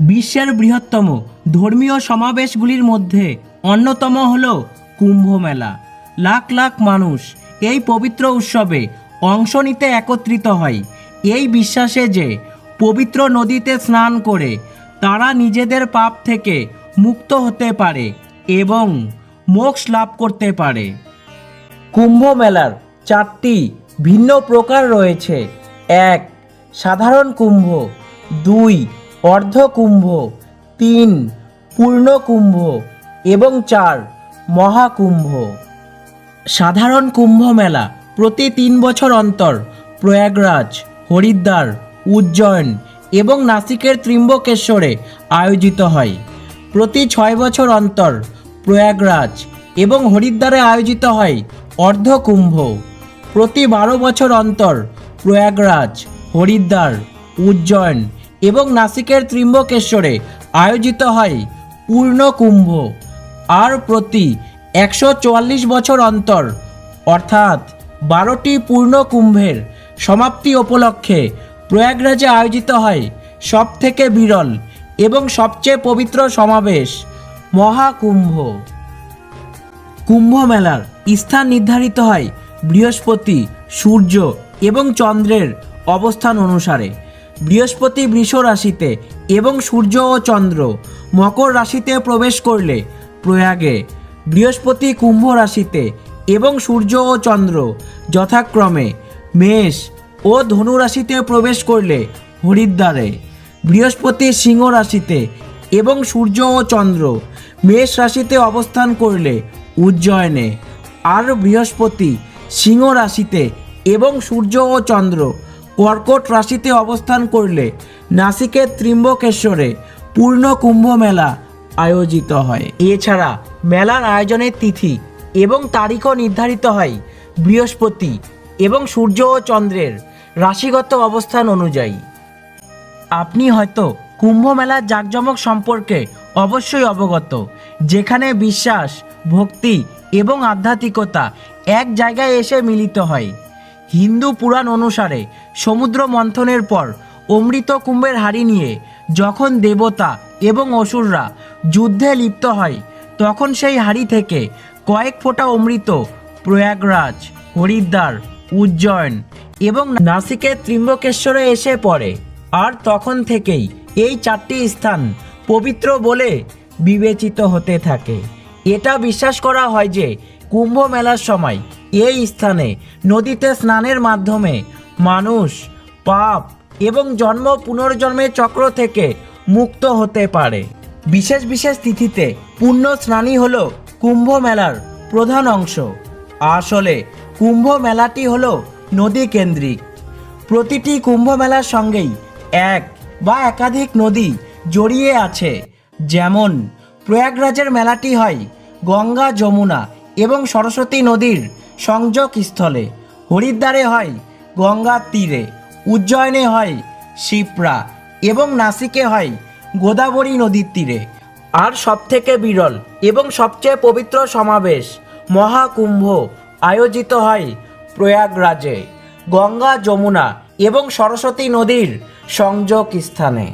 বিশ্বের বৃহত্তম ধর্মীয় সমাবেশগুলির মধ্যে অন্যতম হল কুম্ভ মেলা লাখ লাখ মানুষ এই পবিত্র উৎসবে অংশ নিতে একত্রিত হয়। এই বিশ্বাসে যে পবিত্র নদীতে স্নান করে তারা নিজেদের পাপ থেকে মুক্ত হতে পারে এবং মোক্ষ লাভ করতে পারে। কুম্ভ মেলার চারটি ভিন্ন প্রকার রয়েছে। এক, সাধারণ কুম্ভ। দুই অর্ধ কুম্ভ তিন পূর্ণ কুম্ভ এবং চার মহাকুম্ভ। সাধারণ কুম্ভ মেলা প্রতি তিন বছর অন্তর প্রয়াগরাজ, হরিদ্বার, উজ্জয়ন এবং নাসিকের ত্রিম্বকেশ্বরে আয়োজিত হয়। প্রতি ছয় বছর অন্তর প্রয়াগরাজ এবং হরিদ্বারে আয়োজিত হয় অর্ধকুম্ভ। প্রতি বারো বছর অন্তর প্রয়াগরাজ, হরিদ্বার, উজ্জয়ন এবং নাসিকের ত্রিম্বকেশ্বরে আয়োজিত হয় পূর্ণ কুম্ভ আর প্রতি একশো চুয়াল্লিশ বছর অন্তর, অর্থাৎ বারোটি পূর্ণ কুম্ভের সমাপ্তি উপলক্ষে প্রয়াগরাজে আয়োজিত হয় সবথেকে বিরল এবং সবচেয়ে পবিত্র সমাবেশ মহাকুম্ভ। কুম্ভ মেলার স্থান নির্ধারিত হয় বৃহস্পতি, সূর্য এবং চন্দ্রের অবস্থান অনুসারে। বৃহস্পতি বৃষ রাশিতে এবং সূর্য ও চন্দ্র মকর রাশিতে প্রবেশ করলে প্রয়াগে বৃহস্পতি কুম্ভ রাশিতে এবং সূর্য ও চন্দ্র যথাক্রমে মেষ ও ধনু রাশিতে প্রবেশ করলে হরিদ্বারে বৃহস্পতি সিংহ রাশিতে এবং সূর্য ও চন্দ্র মেষ রাশিতে অবস্থান করলে উজ্জয়নে। আর বৃহস্পতি সিংহ রাশিতে এবং সূর্য ও চন্দ্র কর্কট রাশিতে অবস্থান করলে নাসিকের ত্রিম্বকেশ্বরে পূর্ণ কুম্ভ মেলা আয়োজিত হয়। এছাড়া মেলার আয়োজনের তিথি এবং তারিখও নির্ধারিত হয় বৃহস্পতি এবং সূর্য ও চন্দ্রের রাশিগত অবস্থান অনুযায়ী। আপনি হয়তো কুম্ভ মেলার জাঁকজমক সম্পর্কে অবশ্যই অবগত, যেখানে বিশ্বাস, ভক্তি এবং আধ্যাত্মিকতা এক জায়গায় এসে মিলিত হয়। হিন্দু পুরাণ অনুসারে সমুদ্র মন্থনের পর অমৃত কুম্ভের হাড়ি নিয়ে যখন দেবতা এবং অসুররা যুদ্ধে লিপ্ত হয়, তখন সেই হাড়ি থেকে কয়েক ফোঁটা অমৃত, প্রয়াগরাজ, হরিদ্বার, উজ্জয়ন এবং নাসিকের ত্রিম্বকেশ্বরে এসে পড়ে। আর তখন থেকেই এই চারটি স্থান পবিত্র বলে বিবেচিত হতে থাকে। এটা বিশ্বাস করা হয় যে কুম্ভ মেলার সময় এই স্থানে, নদীতে স্নানের মাধ্যমে মানুষ, পাপ এবং জন্ম পুনর্জন্মের চক্র থেকে মুক্ত হতে পারে। বিশেষ বিশেষ তিথিতে পুণ্য স্নানই হল কুম্ভ মেলার প্রধান অংশ। আসলে, কুম্ভ মেলাটি হলো নদী কেন্দ্রিক। প্রতিটি কুম্ভ মেলার সঙ্গেই এক বা একাধিক নদী জড়িয়ে আছে। যেমন, প্রয়াগরাজের মেলাটি হয় গঙ্গা যমুনা এবং সরস্বতী নদীর সংযোগ স্থলে। হরিদ্বারে হয় গঙ্গার তীরে, উজ্জয়নে হয় শিপ্রা এবং নাসিকে হয় গোদাবরী নদীর তীরে। আর সবথেকে বিরল এবং সবচেয়ে পবিত্র সমাবেশ মহাকুম্ভ আয়োজিত হয় প্রয়াগরাজে। গঙ্গা যমুনা এবং সরস্বতী নদীর সংযোগ স্থানে।